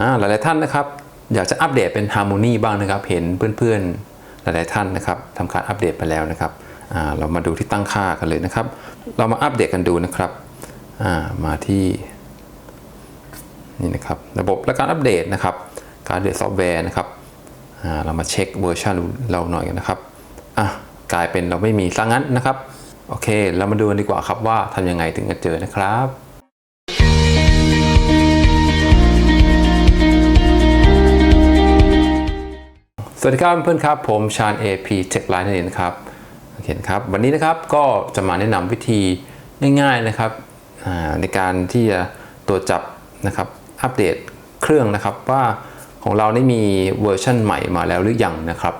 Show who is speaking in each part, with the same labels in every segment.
Speaker 1: อ่าหลายๆท่านนะครับ อยากจะอัปเดตเป็น Harmony บ้างนะครับ เห็นเพื่อนๆหลายๆท่านนะครับทำการอัปเดตไปแล้วนะครับเรามาดูที่ตั้งค่ากันเลยนะครับ เรามาอัปเดตกันดูนะครับามาที่นี่นะครับระบบและการอัปเดตนะครับ การอัปเดตซอฟต์แวร์นะครับเรามาเช็คเวอร์ชันเราหน่อยกันนะครับอะกลายเป็นเราไม่มีซะงั้นนะครับ โอเค เรามาดูกันดีกว่าครับว่าทำยังไงถึงจะเจอนะครับ สวัสดีครับเพื่อนๆครับ ผมชาญ AP Tech Line นั่นเองนะครับโอเคครับ วันนี้นะครับก็จะมาแนะนำวิธีง่ายๆนะครับในการที่จะตรวจจับนะครับอัปเดตเครื่องนะครับว่าของเราได้มีเวอร์ชันใหม่มาแล้วหรือยังนะครับ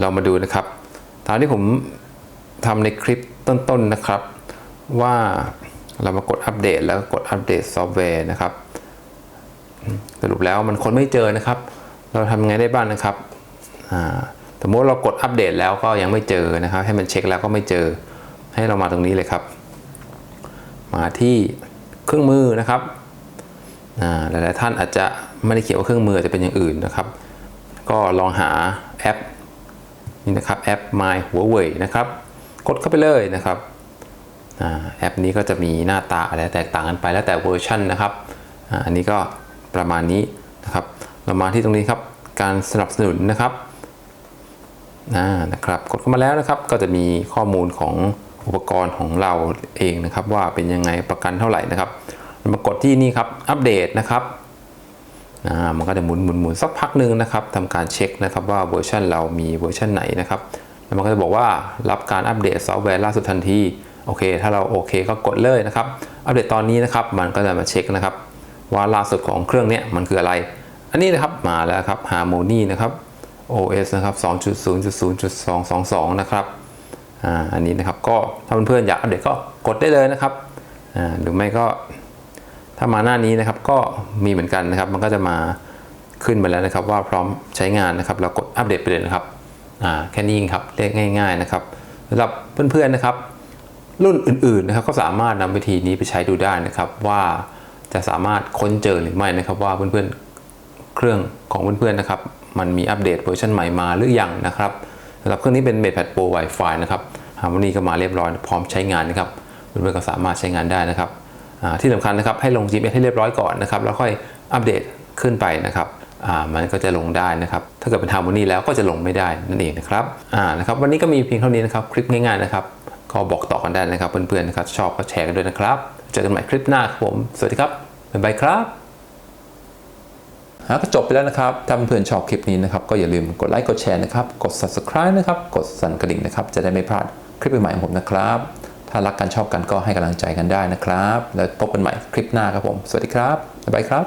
Speaker 1: เรามาดูนะครับตามที่ผมทำในคลิปต้นๆนะครับ ว่าเรามากดอัปเดตแล้วก็กดอัปเดตซอฟต์แวร์นะครับ สรุปแล้วมันคนไม่เจอนะครับ เราทำไงได้บ้างนะครับอ่าสมมติเรากดอัปเดตแล้วก็ยังไม่เจอนะครับ ให้มันเช็คแล้วก็ไม่เจอ ให้เรามาตรงนี้เลยครับ มาที่เครื่องมือนะครับหลายๆท่านอาจจะไม่ได้เขียนว่าเครื่องมือจะเป็นอย่างอื่นนะครับ ก็ลองหาแอปนี่นะครับแอป My Huawei นะครับกดเข้าไปเลยนะครับอแอปนี้ก็จะมีหน้าตาอะไรแตกต่างกันไปแล้วแต่เวอร์ชันนะครับออันนี้ก็ประมาณนี้นะครับ เรามาที่ตรงนี้ครับ การสนับสนุนนะครับนะครับ กดเข้ามาแล้วนะครับ ก็จะมีข้อมูลของอุปกรณ์ของเราเองนะครับ ว่าเป็นยังไงประกันเท่าไหร่นะครับมากดที่นี่ครับ อัปเดตนะครับอ่ามันก็จะหมุนหมุนหมุนสักพักหนึ่งนะครับทำการเช็คนะครับว่าเวอร์ชันเรามีเวอร์ชันไหนนะครับแล้วมันก็จะบอกว่ารับการอัปเดตซอฟต์แวร์ล่าสุดทันทีโอเค ถ้าเราโอเคก็กดเลยนะครับ อัปเดตตอนนี้นะครับ มันก็จะมาเช็คนะครับ ว่าล่าสุดของเครื่องเนี้ยมันคืออะไร อันนี้นะครับมาแล้วครับ Harmony นะครับ OS นะครับ 2.0.0.222 นะครับอ่าอันนี้นะครับก็ถ้าเพื่อนๆอยากอัปเดตก็กดได้เลยนะครับอ่าหรือไม่ก็ถ้ามาหน้านี้นะครับก็มีเหมือนกันนะครับ มันก็จะมาขึ้นมาแล้วนะครับ ว่าพร้อมใช้งานนะครับ เรากดอัปเดตไปเลยนะครับอ่าแค่นี้เองครับเรียกง่าย ๆนะครับสำหรับเพื่อนๆนะครับ รุ่นอื่นๆนะครับก็สามารถนำวิธีนี้ไปใช้ดูได้นะครับ ว่าจะสามารถค้นเจอหรือไม่นะครับ ว่าเพื่อนๆ เครื่องของเพื่อนๆนะครับ มันมีอัปเดตเวอร์ชันใหม่มาหรือยังนะครับสำหรับเครื่องนี้เป็น MatePad Pro Wi-Fi นะครับ Harmony ก็มาเรียบร้อยพร้อมใช้งานนะครับเพื่อนๆก็สามารถใช้งานได้นะครับที่สำคัญนะครับให้ลง GPS ให้เรียบร้อยก่อนนะครับแล้วค่อยอัปเดตขึ้นไปนะครับมันก็จะลงได้นะครับ ถ้าเกิดเป็น Harmony แล้วก็จะลงไม่ได้นั่นเองนะครับอ่านะครับวันนี้ก็มีเพียงเท่านี้นะครับคลิปง่ายๆนะครับ ก็บอกต่อกันได้นะครับเพื่อนๆนะครับชอบก็แชร์กันด้วยนะครับ เจอกันใหม่คลิปหน้าครับผม สวัสดีครับบ๊ายบายครับ ก็จบไปแล้วนะครับ ถ้าเพื่อนๆชอบคลิปนี้นะครับ ก็อย่าลืมกดไลค์ กดแชร์นะครับ กด subscribe นะครับ กดสั่นกระดิ่งนะครับ จะได้ไม่พลาดคลิปใหม่ของผมนะครับ ถ้ารักกันชอบกันก็ให้กำลังใจกันได้นะครับ แล้วพบกันใหม่คลิปหน้าครับผม สวัสดีครับ บ๊ายบายครั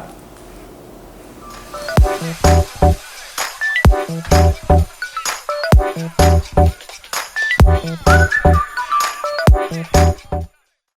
Speaker 1: บ